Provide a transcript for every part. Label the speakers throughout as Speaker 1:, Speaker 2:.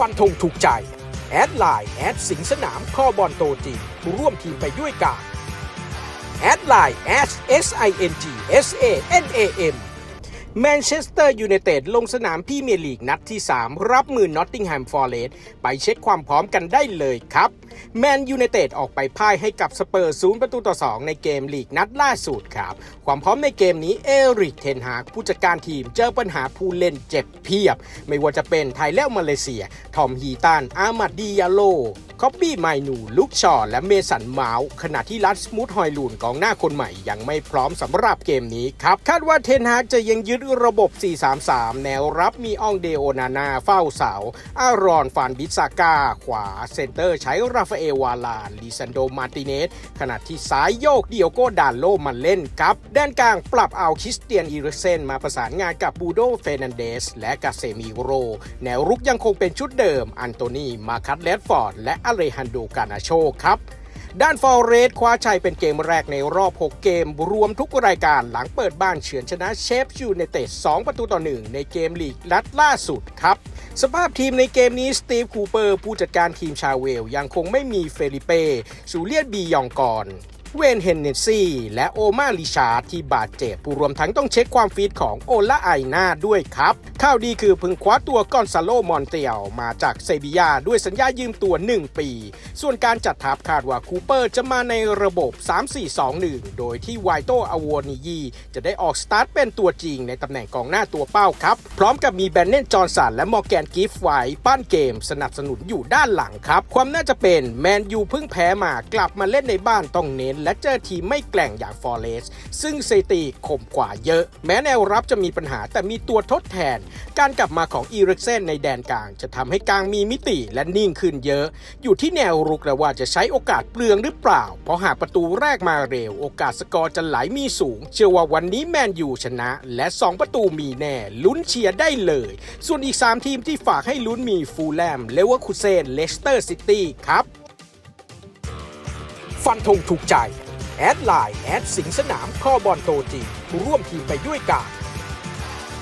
Speaker 1: ฟันธงถูกใจ แอดไลน์แอดสิงสนามข้อบอลโตจริงร่วมทีมไปด้วยกันแอดไลน์ S S I N G S A N A M แมนเชสเตอร์ยูไนเต็ดลงสนามพรี่เมียร์ลีกนัดที่ 3 รับมือนอตติงแฮมฟอร์เรสไปเช็คความพร้อมกันได้เลยครับ แมนยูไนเต็ดออกไปพ่ายให้กับสเปอร์ศูนย์ประตูต่อ 2 ในเกมลีกนัดล่าสุดครับ ความพร้อมในเกมนี้เอริกเทนฮากผู้จัดการทีมเจอปัญหาผู้เล่นเจ็บเพียบ ไม่ว่าจะเป็นไทยแล้วมาเลเซีย ทอมฮีตันอามัดดียาโล คอบบี้ไมนูลุกชอและเมสันเมาส์ขณะที่รัดสมูดฮอยลูนกองหน้าคนใหม่ยังไม่พร้อมสำหรับเกมนี้ครับ คาดว่าเทนฮากจะยังยึดระบบ 4-3-3 แนวรับมีอองเดโอนานาเฝ้าเสา อารอนฟานบิซากาขวาเซนเตอร์ใช้ราฟาเอลวาลาน ลิซันโดมาร์ติเนส ขณะที่ซ้ายโยกเดียโกดานโลมาเล่นครับ ด้านกลางปรับเอาคริสเตียนอีริเซนมาประสานงานกับบูโดเฟนันเดส และกาเซมิโร แนวรุกยังคงเป็นชุดเดิม อันโตนีมาคัตเลดฟอร์ด และอเลฮันโดกานาโชครับด้านฟอร์เรสคว้าชัยเป็นเกมแรกในรอบ 6 เกม รวมทุกรายการหลังเปิดบ้านเฉือนชนะเชฟยูในเต็ด2 ประตูต่อ 1 ในเกมลีกนัดล่าสุดครับ สภาพทีมในเกมนี้สตีฟคูเปอร์ผู้จัดการทีมชาเวล ยังคงไม่มีเฟลิเป้สูเลียนบียองกอน เวนเฮนเนซี่และโอมาลิชาร์ที่บาดเจ็บผู้รวมทั้งต้องเช็คความฟิตของโอลาไอนาด้วยครับ ข่าวดีคือพิ่งคว้าตัวกอนซาโลมอนเตียวมาจากเซบียาด้วยสัญญายืมตัว 1 ปี ส่วนการจัดทัพคาดว่าคูเปอร์จะมาในระบบ 3-4-2-1 โดยที่ไวโตอาวนิยีจะได้ออกสตาร์ทเป็นตัวจริงในตำแหน่งกองหน้าตัวเป้าครับ พร้อมกับมีแบนเนนจอร์นสันและมอร์แกนกิฟไว้ปั้นเกมสนับสนุนอยู่ด้านหลังครับ ความน่าจะเป็นแมนยูเพิ่งแพ้มากลับมาเล่นในบ้านต้องเน้นและเจอทีมไม่แกร่งอย่างฟอร์เรสซึ่งสถิติข่มกว่าเยอะ แม้แนวรับจะมีปัญหาแต่มีตัวทดแทน การกลับมาของอีริกเซนในแดนกลาง จะทำให้กลางมีมิติและนิ่งขึ้นเยอะ อยู่ที่แนวรุกแล้วว่าจะใช้โอกาสเปลืองหรือเปล่า เพราะหากประตูแรกมาเร็ว โอกาสสกอร์จะไหลมีสูง เชื่อว่าวันนี้แมนยูชนะ และ 2 ประตูมีแน่ลุ้นเชียร์ได้เลย ส่วนอีก 3 ทีมที่ฝากให้ลุ้นมีฟูลแลมเลเวอร์คูเซนเลสเตอร์ซิตี้ครับ ฟันธงถูกใจ แอดไลน์แอดสิงสนามข้อบอลโตจริงร่วมทีมไปด้วยกัน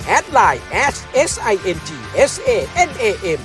Speaker 1: แอดไลน์ S S I N G S A N A M